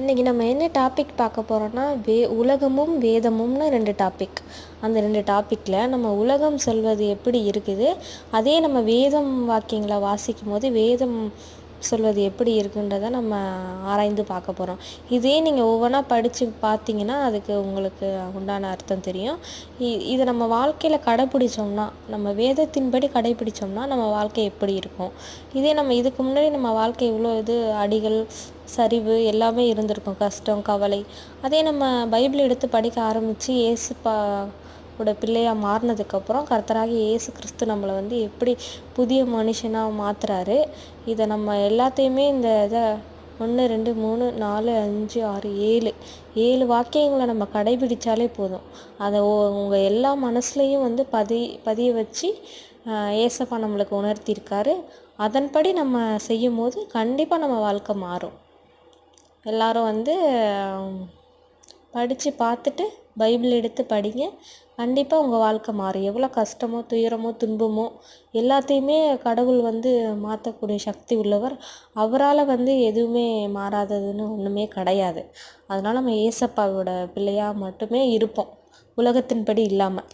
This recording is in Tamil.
இன்றைக்கி நம்ம என்ன டாபிக் பார்க்க போகிறோன்னா வே உலகமும் வேதமும்னு ரெண்டு டாபிக் அந்த ரெண்டு டாப்பிக்கில் நம்ம உலகம் சொல்வது எப்படி இருக்குது? அதே நம்ம வேதம் வாக்கியங்களை வாசிக்கும் போது வேதம் சொல்வது எப்படி இருக்குன்றதை நம்ம ஆராய்ந்து பார்க்க போகிறோம் இதே நீங்கள் ஒவ்வொன்றா படித்து பார்த்தீங்கன்னா அதுக்கு உங்களுக்கு உண்டான அர்த்தம் தெரியும். இ இதை நம்ம வாழ்க்கையில் கடைப்பிடிச்சோம்னா நம்ம வேதத்தின்படி கடைப்பிடிச்சோம்னா நம்ம வாழ்க்கை எப்படி இருக்கும்? இதே நம்ம இதுக்கு முன்னாடி நம்ம வாழ்க்கை இவ்வளோ இது அடிகள் சரிவு எல்லாமே இருந்திருக்கும். கஷ்டம் கவலை. அதே நம்ம பைபிள் எடுத்து படிக்க ஆரம்பித்து ஏசுப்பா ஓட பிள்ளையாக மாறினதுக்கப்புறம் கர்த்தராகி இயேசு கிறிஸ்து நம்மளை வந்து எப்படி புதிய மனுஷனாக மாற்றுறாரு இதை நம்ம எல்லாத்தையுமே இந்த இதை ஒன்று ரெண்டு மூணு நாலு அஞ்சு ஆறு ஏழு ஏழு வாக்கியங்களை நம்ம கடைபிடிச்சாலே போதும். அதை உங்கள் எல்லா மனசுலையும் வந்து பதி பதிய வச்சு ஏசப்பா நம்மளுக்கு உணர்த்தியிருக்காரு. அதன்படி நம்ம செய்யும் போது கண்டிப்பாக நம்ம வாழ்க்கை மாறும். எல்லாரும் வந்து படித்து பார்த்துட்டு பைபிள் எடுத்து படிங்க. கண்டிப்பாக உங்கள் வாழ்க்கை மாறும். எவ்வளோ கஷ்டமோ துயரமோ துன்பமோ எல்லாத்தையுமே கடவுள் வந்து மாற்றக்கூடிய சக்தி உள்ளவர். அவரால் வந்து எதுவுமே மாறாததுன்னு ஒன்றுமே கிடையாது. அதனால் நம்ம ஏசப்பாவோட பிள்ளையாக மட்டுமே இருப்போம். உலகத்தின்படி இல்லாமல்